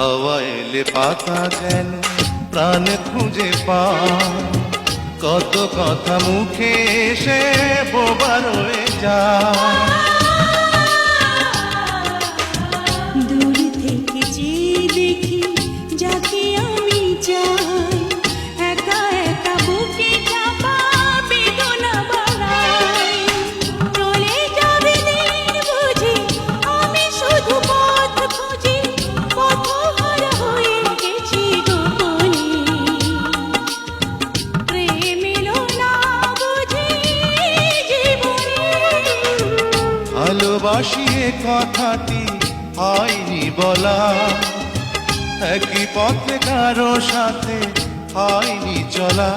হাওয়া পাতা যেন প্রাণ খুঁজে পা কত কথা মুখে এসে বোবা রয়ে যায়। ভালোবাসি এ কথাটি হয়নি বলা। একই পথে কারও সাথে হয়নি চলা।